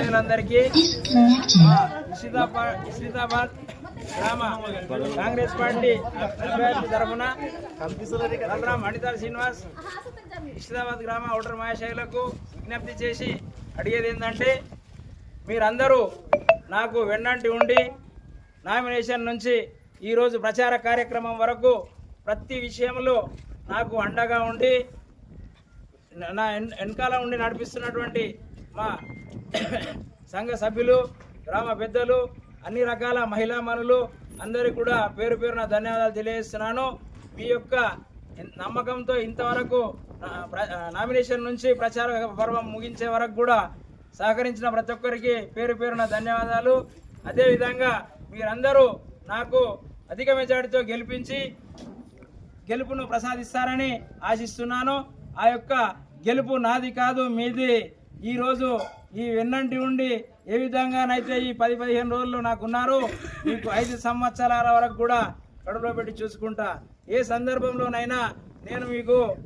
ప్రజలందరికీ మా ఇషిదాబాద్ ఇషిదాబాద్ గ్రామ కాంగ్రెస్ పార్టీ అభ్యర్థి తరఫున బలరాం అనితాల్ శ్రీనివాస్ ఇషిదాబాద్ గ్రామ ఓటర్ మహాశైలకు విజ్ఞప్తి చేసి అడిగేది ఏంటంటే మీరందరూ నాకు వెన్నంటి ఉండి నామినేషన్ నుంచి ఈరోజు ప్రచార కార్యక్రమం వరకు ప్రతి విషయంలో నాకు అండగా ఉండి నా వెన్- వెనకాల ఉండి నడిపిస్తున్నటువంటి మా సంఘ సభ్యులు గ్రామ పెద్దలు అన్ని రకాల మహిళా మనులు అందరికీ కూడా పేరు పేరున ధన్యవాదాలు తెలియజేస్తున్నాను. మీ యొక్క నమ్మకంతో ఇంతవరకు ప్ర- నామినేషన్ నుంచి ప్రచార పర్వం ముగించే వరకు కూడా సహకరించిన ప్రతి ఒక్కరికి పేరు పేరున ధన్యవాదాలు. అదేవిధంగా మీరందరూ నాకు అధిక మెజార్టీతో గెలిపించి గెలుపును ప్రసాదిస్తారని ఆశిస్తున్నాను. ఆ యొక్క గెలుపు నాది కాదు మీది. ఈరోజు ఈ వెన్నంటి ఉండి ఏ విధంగానైతే ఈ పది పదిహేను రోజులు నాకున్నారు మీకు ఐదు సంవత్సరాల వరకు కూడా కడుపులో పెట్టి చూసుకుంటా. ఏ సందర్భంలోనైనా నేను మీకు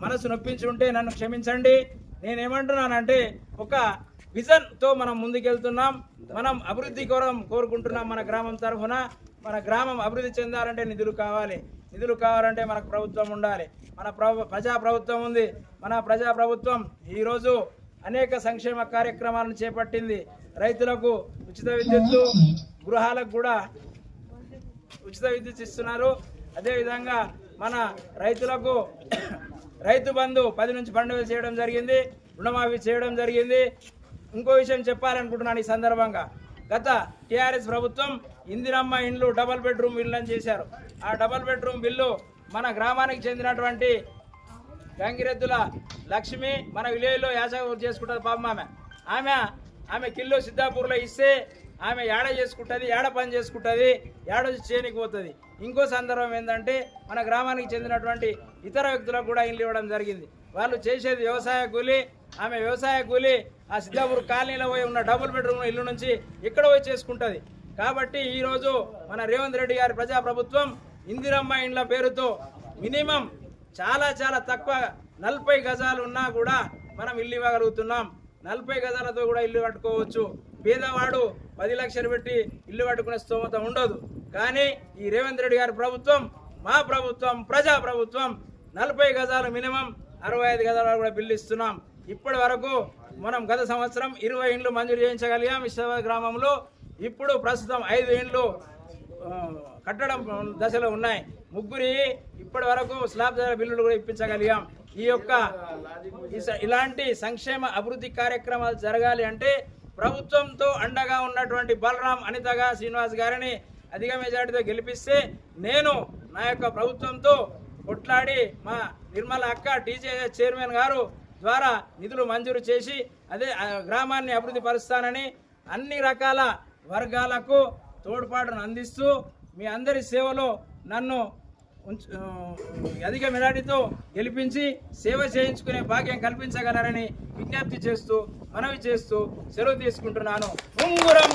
మనసు నొప్పించి ఉంటే నన్ను క్షమించండి. నేనేమంటున్నానంటే ఒక విజన్తో మనం ముందుకెళ్తున్నాం. మనం అభివృద్ధి కోరం కోరుకుంటున్నాం మన గ్రామం తరఫున. మన గ్రామం అభివృద్ధి చెందాలంటే నిధులు కావాలి. నిధులు కావాలంటే మనకు ప్రభుత్వం ఉండాలి. మన ప్రభు ప్రజా ప్రభుత్వం ఉంది. మన ప్రజా ప్రభుత్వం ఈరోజు అనేక సంక్షేమ కార్యక్రమాలను చేపట్టింది. రైతులకు ఉచిత విద్యుత్తు గృహాలకు కూడా ఉచిత విద్యుత్ ఇస్తున్నారు. అదేవిధంగా మన రైతులకు రైతు బంధు పది నుంచి పన్నెండు చేయడం జరిగింది. రుణమాఫీ చేయడం జరిగింది. ఇంకో విషయం చెప్పాలనుకుంటున్నాను ఈ సందర్భంగా. గత టీఆర్ఎస్ ప్రభుత్వం ఇందిరమ్మ ఇండ్లు డబల్ బెడ్రూమ్ ఇల్లు అని చేశారు. ఆ డబల్ బెడ్రూమ్ బిల్లు మన గ్రామానికి చెందినటువంటి గంగిరెద్దుల లక్ష్మి మన విలేజ్లో యాసగూరు చేసుకుంటుంది పాపం ఆమె. ఆమె ఆమె కిల్లో సిద్ధాపూర్లో ఇస్తే ఆమె ఏడ చేసుకుంటుంది ఏడ పని చేసుకుంటుంది ఏడొచ్చి చేయనికి పోతుంది. ఇంకో సందర్భం ఏంటంటే మన గ్రామానికి చెందినటువంటి ఇతర వ్యక్తులకు కూడా ఇల్లు ఇవ్వడం జరిగింది. వాళ్ళు చేసేది వ్యవసాయ కూలి ఆమె వ్యవసాయ కూలి ఆ సిద్ధాపూర్ కాలనీలో పోయి ఉన్న డబుల్ బెడ్రూమ్ ఇల్లు నుంచి ఇక్కడ పోయి చేసుకుంటుంది. కాబట్టి ఈరోజు మన రేవంత్ రెడ్డి గారి ప్రజాప్రభుత్వం ఇందిరమ్మ ఇండ్ల పేరుతో మినిమం చాలా చాలా తక్కువ నలభై గజాలు ఉన్నా కూడా మనం ఇల్లు ఇవ్వగలుగుతున్నాం. నలభై గజాలతో కూడా ఇల్లు కట్టుకోవచ్చు. పేదవాడు పది లక్షలు పెట్టి ఇల్లు కట్టుకునే స్తోమత ఉండదు. కానీ ఈ రేవంత్ రెడ్డి గారి ప్రభుత్వం మా ప్రభుత్వం ప్రజా ప్రభుత్వం నలభై గజాలు మినిమం అరవై ఐదు గజాలు కూడా బిల్లు ఇస్తున్నాం. ఇప్పటి వరకు మనం గత సంవత్సరం ఇరవై ఇండ్లు మంజూరు చేయించగలిగాం విశ్వనాథ గ్రామంలో. ఇప్పుడు ప్రస్తుతం ఐదు ఇండ్లు కట్టడం దశలో ఉన్నాయి. ముగ్గురి ఇప్పటి వరకు స్లాబ్ ధర బిల్లులు కూడా ఇప్పించగలిగాం. ఈ యొక్క ఇలాంటి సంక్షేమ అభివృద్ధి కార్యక్రమాలు జరగాలి అంటే ప్రభుత్వంతో అండగా ఉన్నటువంటి బలరాం అనితగా శ్రీనివాస్ గారిని అధిక మెజార్టీతో గెలిపిస్తే నేను నా యొక్క ప్రభుత్వంతో కొట్లాడి మా నిర్మల అక్క టీజే చైర్మన్ గారు ద్వారా నిధులు మంజూరు చేసి అదే గ్రామాన్ని అభివృద్ధి పరుస్తానని అన్ని రకాల వర్గాలకు తోడ్పాటును అందిస్తూ మీ అందరి సేవలో నన్ను అధిక మెజార్టీతో గెలిపించి సేవ చేయించుకునే భాగ్యం కల్పించగలరని విజ్ఞప్తి చేస్తూ మనవి చేస్తూ సెలవు తీసుకుంటున్నాను. ఉంగురం